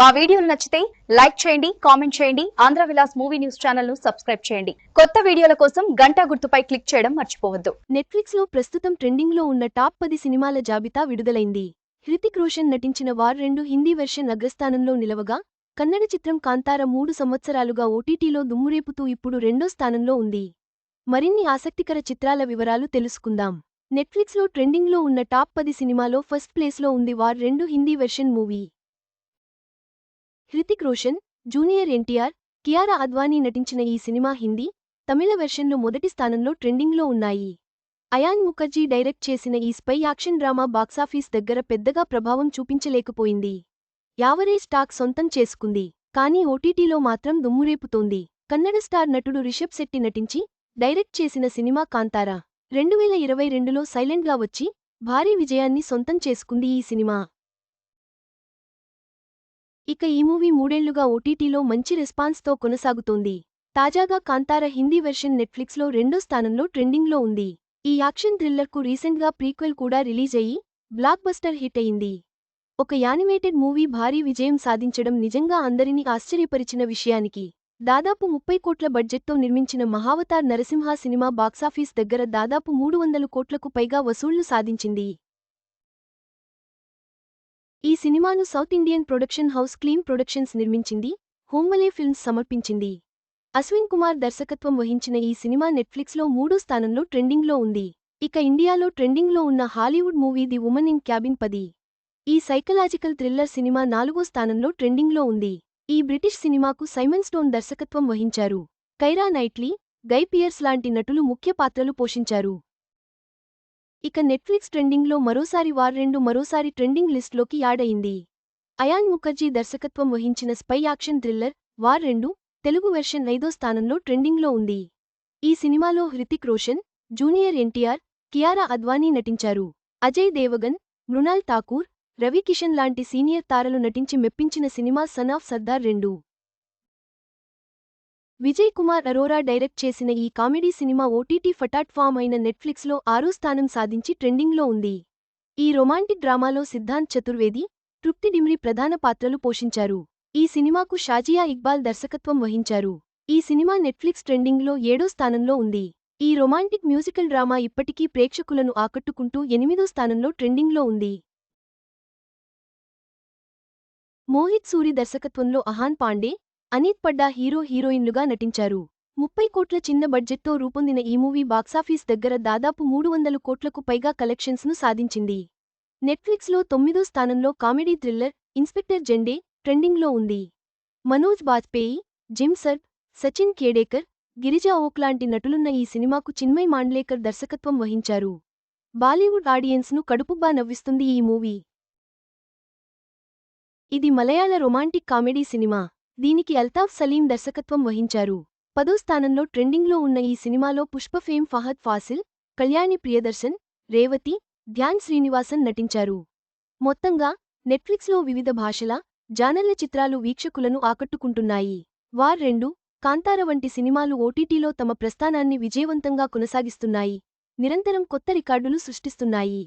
మా వీడియోలు నచ్చితే లైక్ చేయండి కామెంట్ చేయండి ఆంధ్ర విలాస్ మూవీ న్యూస్ ఛానల్ను సబ్స్క్రైబ్ చేయండి. కొత్త వీడియోల కోసం గంట గుర్తుపై క్లిక్ చేయడం మర్చిపోవద్దు. నెట్ఫ్లిక్స్లో ప్రస్తుతం ట్రెండింగ్లో ఉన్న టాప్ పది సినిమాల జాబితా విడుదలైంది. హృతిక్ రోషన్ నటించిన వార్ రెండు హిందీ వెర్షన్ అగ్రస్థానంలో నిలవగా కన్నడ చిత్రం కాంతార మూడు సంవత్సరాలుగా ఓటీటీలో దుమ్మురేపుతూ ఇప్పుడు రెండో స్థానంలో ఉంది. మరిన్ని ఆసక్తికర చిత్రాల వివరాలు తెలుసుకుందాం. నెట్ఫ్లిక్స్లో ట్రెండింగ్లో ఉన్న టాప్ పది సినిమాలో ఫస్ట్ ప్లేస్లో ఉంది వార్ రెండు Hindi version movie. Hrithik Roshan junior NTR Kiara Advani నటించిన ఈ సినిమా హిందీ తమిళ వెర్షన్లు మొదటి స్థానంలో ట్రెండింగ్లో ఉన్నాయి. అయాన్ ముఖర్జీ డైరెక్ట్ చేసిన ఈ స్పై యాక్షన్ డ్రామా బాక్సాఫీస్ దగ్గర పెద్దగా ప్రభావం చూపించలేకపోయింది. యావరేజ్ స్టాక్ సొంతం చేసుకుంది కానీ ఓటీటీలో మాత్రం దుమ్మురేపుతోంది. కన్నడ స్టార్ నటుడు రిషబ్ శెట్టి నటించి డైరెక్ట్ చేసిన సినిమా కాంతారా. రెండువేల ఇరవై రెండులో సైలెంట్గా వచ్చి భారీ విజయాన్ని సొంతం చేసుకుంది ఈ సినిమా. ఇక ఈ మూవీ మూడేళ్ళుగా ఓటీటీలో మంచి రెస్పాన్స్తో కొనసాగుతోంది. తాజాగా కాంతార హిందీ వెర్షన్ నెట్ఫ్లిక్స్లో రెండో స్థానంలో ట్రెండింగ్లో ఉంది. ఈ యాక్షన్ థ్రిల్లర్కు రీసెంట్గా ప్రీక్వెల్ కూడా రిలీజ్ అయ్యి బ్లాక్ బస్టర్ హిట్ అయింది. ఒక యానిమేటెడ్ మూవీ భారీ విజయం సాధించడం నిజంగా అందరినీ ఆశ్చర్యపరిచిన విషయానికి. దాదాపు ముప్పై కోట్ల బడ్జెట్తో నిర్మించిన మహావతార్ నరసింహ సినిమా బాక్సాఫీస్ దగ్గర దాదాపు మూడు వందల కోట్లకు పైగా వసూళ్ళు సాధించింది. ఈ సినిమాను south Indian production house clean productions నిర్మించింది హోమ్మలే ఫిల్మ్స్ సమర్పించింది. అశ్విన్ కుమార్ దర్శకత్వం వహించిన ఈ సినిమా నెట్ఫ్లిక్స్లో మూడో స్థానంలో ట్రెండింగ్లో ఉంది. ఇక ఇండియాలో ట్రెండింగ్లో ఉన్న Hollywood movie the woman in cabin పది. ఈ సైకలాజికల్ థ్రిల్లర్ సినిమా నాలుగో స్థానంలో ట్రెండింగ్లో ఉంది. ఈ బ్రిటిష్ సినిమాకు సైమన్ స్టోన్ దర్శకత్వం వహించారు. కైరా నైట్లీ గై పియర్స్ లాంటి నటులు ముఖ్య పాత్రలు పోషించారు. ఇక నెట్ఫ్లిక్స్ ట్రెండింగ్లో మరోసారి వార్ రెండు మరోసారి ట్రెండింగ్ లిస్ట్లోకి యాడ్ అయింది అయాన్ ముఖర్జీ దర్శకత్వం వహించిన స్పై యాక్షన్ థ్రిల్లర్ వార్ రెండు తెలుగు వెర్షన్ ఐదో స్థానంలో ట్రెండింగ్లో ఉంది. ఈ సినిమాలో హృతిక్ రోషన్ జూనియర్ ఎన్టీఆర్ కియారా అద్వానీ నటించారు. అజయ్ దేవగన్ మృణాల్ ఠాకూర్ రవి కిషన్ లాంటి సీనియర్ తారలు నటించి మెప్పించిన సినిమా సన్ ఆఫ్ సర్దార్ రెండు. విజయ్ కుమార్ అరోరా డైరెక్ట్ చేసిన ఈ కామెడీ సినిమా ఓటీటీ ఫటాట్ఫామ్ అయిన నెట్ఫ్లిక్స్లో ఆరో స్థానం సాధించి ట్రెండింగ్లో ఉంది. ఈ రొమాంటిక్ డ్రామాలో సిద్ధాంత్ చతుర్వేది తృప్తి డిమ్రి ప్రధాన పాత్రలు పోషించారు. ఈ సినిమాకు షాజియా ఇక్బాల్ దర్శకత్వం వహించారు. ఈ సినిమా నెట్ఫ్లిక్స్ ట్రెండింగ్లో ఏడో స్థానంలో ఉంది. ఈ రొమాంటిక్ మ్యూజికల్ డ్రామా ఇప్పటికీ ప్రేక్షకులను ఆకట్టుకుంటూ ఎనిమిదో స్థానంలో ట్రెండింగ్లో ఉంది. మోహిత్ సూరి దర్శకత్వంలో అహాన్ పాండే అనీత్ పడ్డా హీరో హీరోయిన్లుగా నటించారు. ముప్పై కోట్ల చిన్న బడ్జెట్తో రూపొందిన ఈ మూవీ బాక్సాఫీస్ దగ్గర దాదాపు మూడు వందల కోట్లకు పైగా కలెక్షన్స్ను సాధించింది. నెట్ఫ్లిక్స్లో తొమ్మిదో స్థానంలో కామెడీ థ్రిల్లర్ ఇన్స్పెక్టర్ జెండే ట్రెండింగ్లో ఉంది. మనోజ్ బాజ్పేయి జిమ్ సర్బ్ సచిన్ కేడేకర్ గిరిజా ఓక్ లాంటి నటులున్న ఈ సినిమాకు చిన్మయ్ మాండ్లేకర్ దర్శకత్వం వహించారు. బాలీవుడ్ ఆడియన్స్ను కడుపుబ్బా నవ్విస్తుంది ఈ మూవీ. ఇది మలయాళ రొమాంటిక్ కామెడీ సినిమా. దీనికి అల్తాఫ్ సలీం దర్శకత్వం వహించారు. పదో స్థానంలో ట్రెండింగ్లో ఉన్న ఈ సినిమాలో పుష్ప ఫేమ్ ఫహద్ ఫాసిల్ కళ్యాణి ప్రియదర్శన్ రేవతి ధ్యాన్ శ్రీనివాసన్ నటించారు. మొత్తంగా నెట్ఫ్లిక్స్లో వివిధ భాషల జానర్ల చిత్రాలు వీక్షకులను ఆకట్టుకుంటున్నాయి. వార్ రెండు కాంతార వంటి సినిమాలు ఓటీటీలో తమ ప్రస్థానాన్ని విజయవంతంగా కొనసాగిస్తున్నాయి. నిరంతరం కొత్త రికార్డులు సృష్టిస్తున్నాయి.